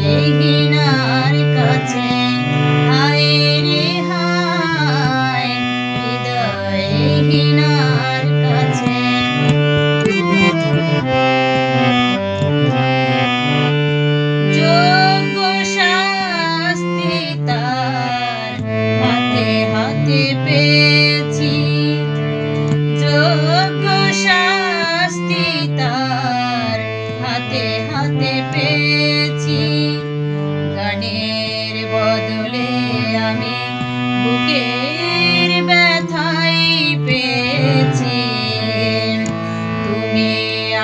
Making up. আমি বুকের ব্যথাই পেয়েছি। তুমি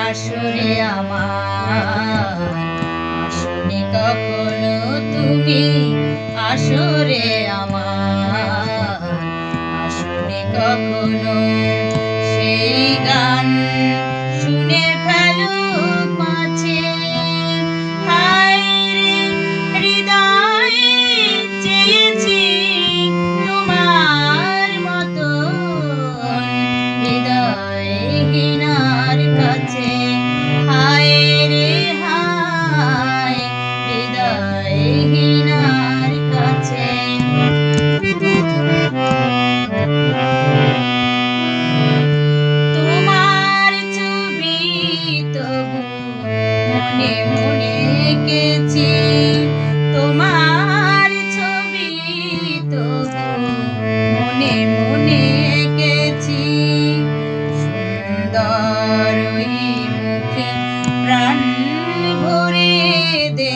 আসলে আমার আসনি তুমি আসরে আমার আসনি কখনো। সেই গান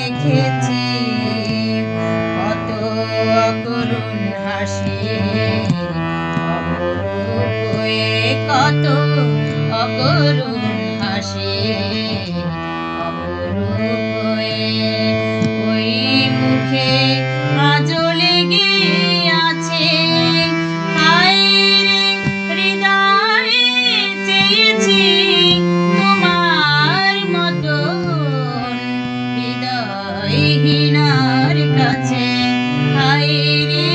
দেখেছি। কত অকরুণ হাসি। কত অকরুণ হাসি। 愛に